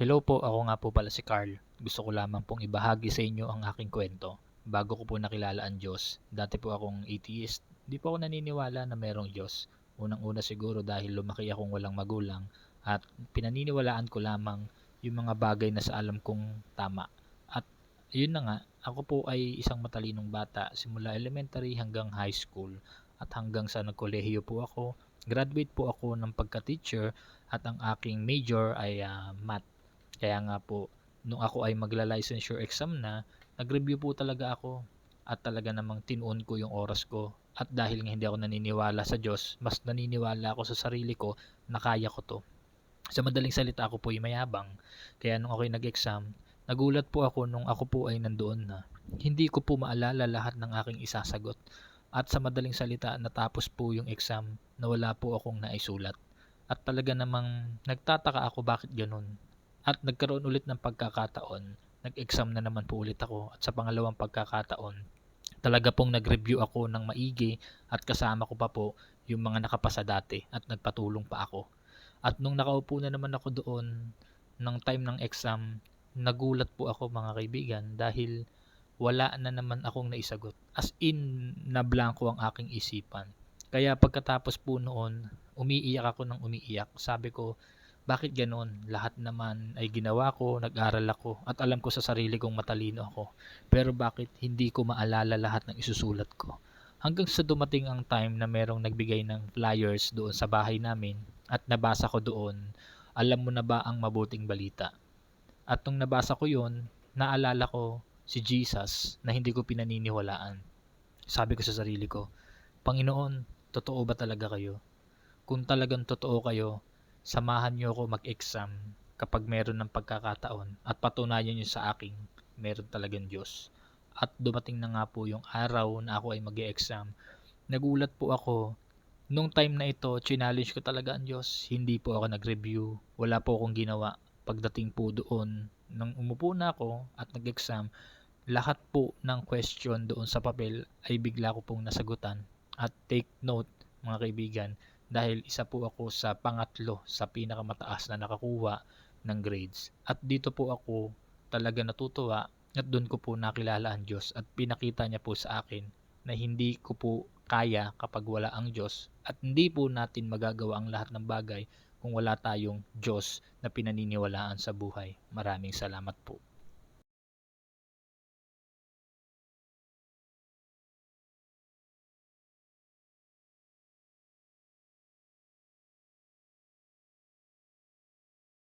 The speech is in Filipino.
Hello po, ako nga po pala si Carl. Gusto ko lamang pong ibahagi sa inyo ang aking kwento. Bago ko po nakilala ang Diyos, dati po akong atheist. Di po ako naniniwala na merong Diyos. Unang-una siguro dahil lumaki akong walang magulang at pinaniniwalaan ko lamang yung mga bagay na sa alam kong tama. At yun na nga, ako po ay isang matalinong bata simula elementary hanggang high school at hanggang sa nagkolehiyo po ako. Graduate po ako ng pagka-teacher at ang aking major ay ah, math. Kaya nga po, nung ako ay magla-licensure exam na, nag-review po talaga ako at talaga namang tinuon ko yung oras ko. At dahil nga hindi ako naniniwala sa Diyos, mas naniniwala ako sa sarili ko na kaya ko to. Sa madaling salita ako po ay mayabang. Kaya nung ako ay nag-exam, nagulat po ako nung ako po ay nandoon na. Hindi ko po maalala lahat ng aking isasagot. At sa madaling salita, natapos po yung exam na wala po akong naisulat. At talaga namang nagtataka ako bakit ganun. At nagkaroon ulit ng pagkakataon, nag-exam na naman po ulit ako at sa pangalawang pagkakataon, talaga pong nag-review ako ng maigi at kasama ko pa po yung mga nakapasa dati at nagpatulong pa ako. At nung nakaupo na naman ako doon ng time ng exam, nagulat po ako mga kaibigan dahil wala na naman akong naisagot. As in, na blanco ang aking isipan. Kaya pagkatapos po noon, umiiyak ako ng umiiyak. Sabi ko, bakit ganon? Lahat naman ay ginawa ko, nag-aral ako, at alam ko sa sarili kong matalino ako. Pero bakit hindi ko maalala lahat ng isusulat ko? Hanggang sa dumating ang time na merong nagbigay ng flyers doon sa bahay namin at nabasa ko doon, alam mo na ba ang mabuting balita? At nung nabasa ko yon, naalala ko si Jesus na hindi ko pinaniniwalaan. Sabi ko sa sarili ko, Panginoon, totoo ba talaga kayo? Kung talagang totoo kayo, samahan niyo ako mag-exam kapag meron ng pagkakataon at patunayan niyo sa akin meron talagang Diyos. At dumating na nga po yung araw na ako ay mag exam Nagulat po ako. Nung time na ito, challenge ko talaga ang Diyos. Hindi po ako nag-review. Wala po akong ginawa. Pagdating po doon, nang umupo na ako at nag-exam, lahat po ng question doon sa papel ay bigla ko pong nasagutan. At take note, mga kaibigan, dahil isa po ako sa pangatlo sa pinakamataas na nakakuha ng grades. At dito po ako talaga natutuwa at doon ko po nakilala ang Diyos at pinakita niya po sa akin na hindi ko po kaya kapag wala ang Diyos at hindi po natin magagawa ang lahat ng bagay kung wala tayong Diyos na pinaniniwalaan sa buhay. Maraming salamat po.